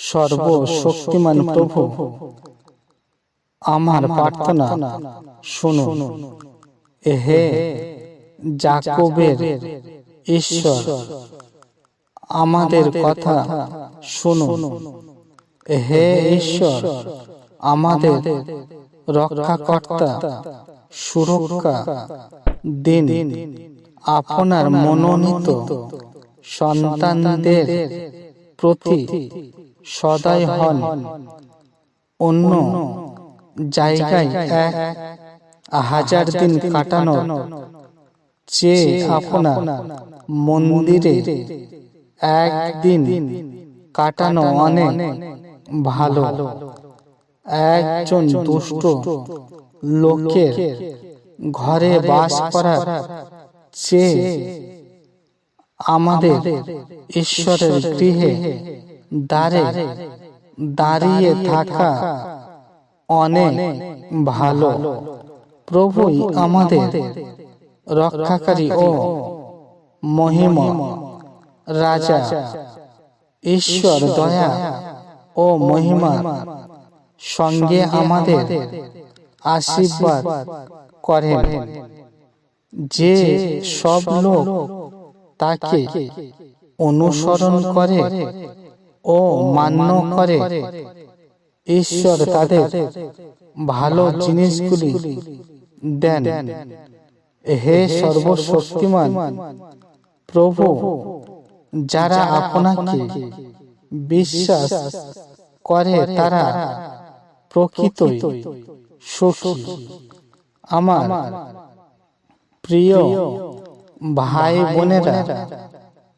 সর্বশক্তিমান প্রভু আমার প্রার্থনা শুনুন। হে জাকবের ঈশ্বর আমাদের কথা শুনুন। হে ঈশ্বর আমাদের রক্ষাকর্তা সুরক্ষা দিন। আপনার মনোনীত সন্তানদের প্রতি সদয় হন। অন্য জায়গায় এক হাজার দিন কাটানো চেয়ে আপনার মন্দিরে একদিন কাটানো অনেক ভালো। একজন দুষ্ট লোকের ঘরে বাস করার চেয়ে আমাদের ঈশ্বরের গৃহে দ্বারে দাঁড়িয়ে থাকা অনেক ভালো। প্রভুই আমাদের রক্ষাকারী ও মহিম, রাজা, ঈশ্বর, দয়া ও মহিমা সঙ্গে আমাদের আশীর্বাদ করেন। যে সব লোক তাকে অনুসরণ করে ও মান্য করে। ঈশ্বর তাদের ভালো জিনিসগুলি দেন। হে সর্বশক্তিমান প্রভু, যারা আপনাকে বিশ্বাস করে, তারা প্রকৃত আমার প্রিয় ভাই বোনেরা,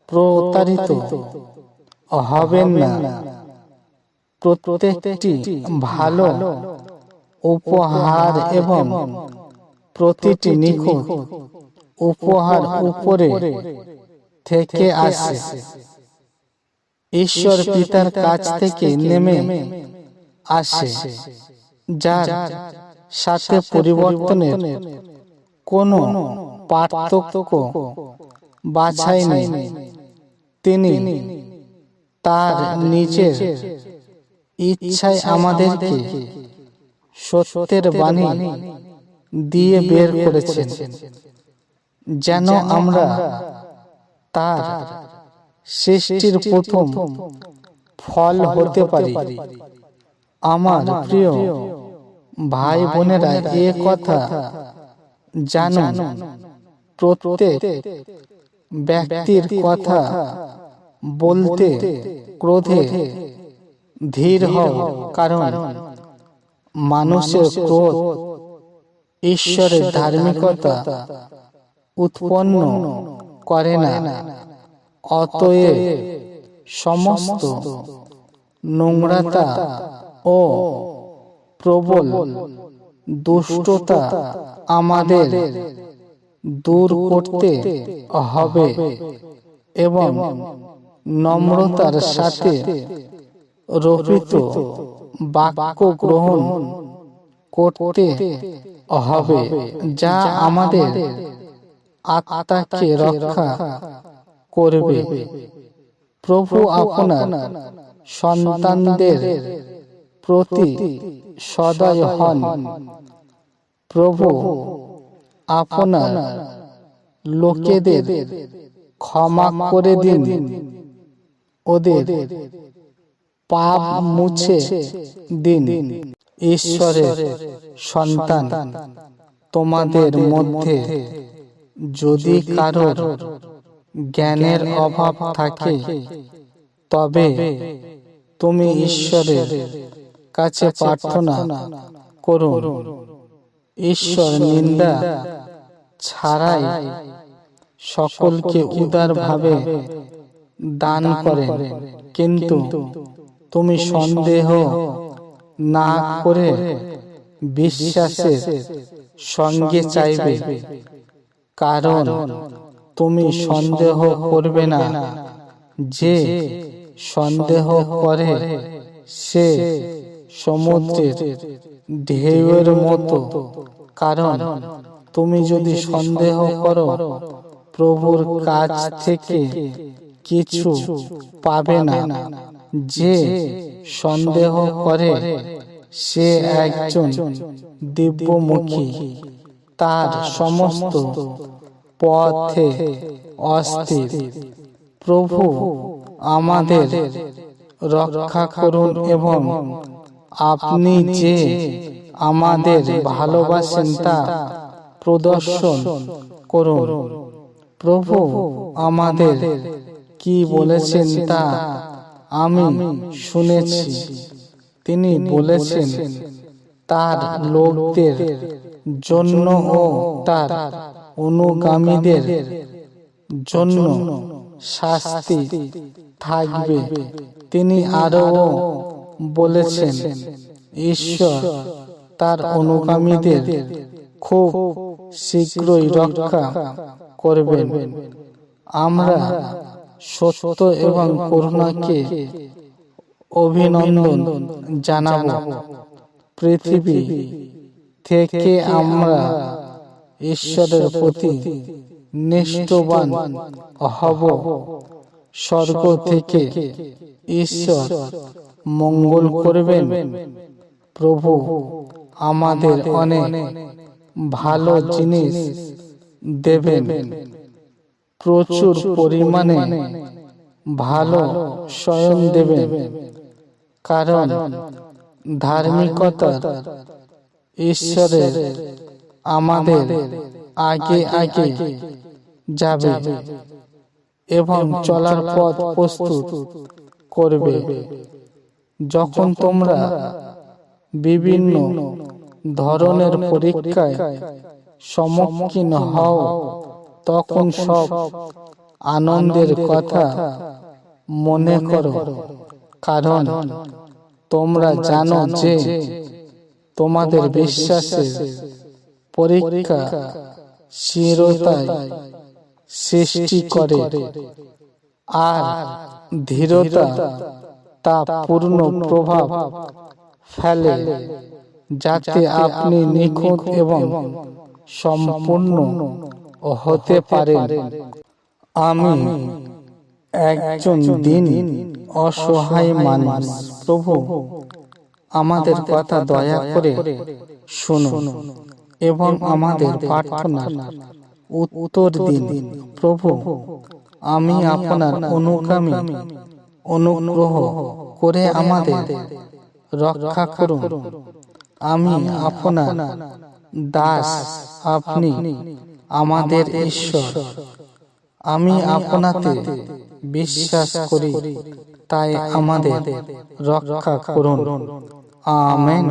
প্রতারিত হবেন না। প্রত্যেকটি ভালো উপহার এবং প্রতিটি নিখুঁত উপহার উপরে থেকে আসে। ঈশ্বর পিতার কাছ থেকে নেমে আসে, যার সাথে পরিবর্তনের কোনো পার্থক্য বাছাই নেই। তিনি তার নিজের ইচ্ছায় আমাদেরকে সত্যের বাণী দিয়ে বের করেছেন। যেন আমরা তার সৃষ্টির প্রথম ফল হতে পারি। আমার প্রিয় ভাই বোনেরা এ কথা জানুন। প্রত্যেক ব্যক্তির কথা বলতে ক্রোধে ধীর হও কারণ মানুষের ক্রোধ ঈশ্বরের ধার্মিকতা উৎপন্ন করে না। অতএব সমস্ত নোংরাতা ও প্রবল দুষ্টতা আমাদের দূর করতে হবে এবং নম্রতার সাথে রচিত বাক্য গ্রহণ করতে হবে যা আমাদের আত্মাকে রক্ষা করবে। প্রভু আপনার সন্তানদের প্রতি সদয় হন। প্রভু আপনার লোকেদের ক্ষমা করে দিন। ওদের পাপ মুছে দিন। ঈশ্বরের সন্তান, তোমাদের মধ্যে যদি কারোর জ্ঞানের অভাব থাকে, তবে তুমি ঈশ্বরের কাছে প্রার্থনা করুন। ঈশ্বর নিন্দা ছাড়াই সকলকে উদারভাবে দান করেন। কিন্তু তুমি সন্দেহ না করে বিশ্বাসের সঙ্গে চাইবে। কারণ তুমি সন্দেহ করবে না। যে সন্দেহ করে সে সমুদ্রের ঢেউয়ের মতো। কারণ তুমি যদি সন্দেহ করো প্রভুর কাছ থেকে কিছু পাবে না। যে সন্দেহ করে সে একজন দিব্যমুখী। তার সমস্ত পথে অস্থির। প্রভু আমাদের রক্ষা করুন এবং আপনি যে আমাদের ভালোবাসেন তা প্রদর্শন করুন। প্রভু আমাদের কি বলেছেন তা আমি শুনেছি। তিনি বলেছেন, তার লোকদের জন্য ও তার অনুগামীদের জন্য শাস্তি থাকবে। তিনি আরও বলেছেন, ঈশ্বর তার অনুগামীদের খুব শীঘ্রই রক্ষা করবেন। আমরা সত্য এবং করুণাকে অভিনন্দন জানাব। পৃথিবী থেকে আমরা ঈশ্বরের প্রতি নিষ্ঠবান হব। স্বর্গ থেকে ঈশ্বর মঙ্গল করবেন। প্রভু, আমাদের অনেক ভালো জিনিস দেবেন। প্রচুর পরিমাণে ভালো স্বয়ং দেবেন। কারণ ধার্মিকতার ঈশ্বরের আমাদের আগে আগে যাবে এবং চলার পথ প্রস্তুত করবে। যখন তোমরা বিভিন্ন ধরনের পরীক্ষায় সম্মুখীন হও তখন সব আনন্দের কথা মনে করো। কারণ তোমরা জানো যে তোমাদের বিশ্বাসের পরীক্ষা শিরতায় সৃষ্টি করে আর ধীরতা তা পূর্ণ প্রভাব ফেলে যাতে আপনি নিখুঁত এবং সম্পূর্ণ হতে পারে। আমি একজন দিন অসহায় মানুষ। প্রভু, আমাদের কথা দয়া করে শুনুন এবং আমাদের প্রার্থনার উত্তর দিন। প্রভু, আমি আপনার অনুগামী অনুগ্রহ করে আমাদের রক্ষা করুন। আমি আপনার দাস। আপনি আমাদের ঈশ্বর। আমি আপনাতে বিশ্বাস করি তাই আমাদের রক্ষা করুন। আমেন।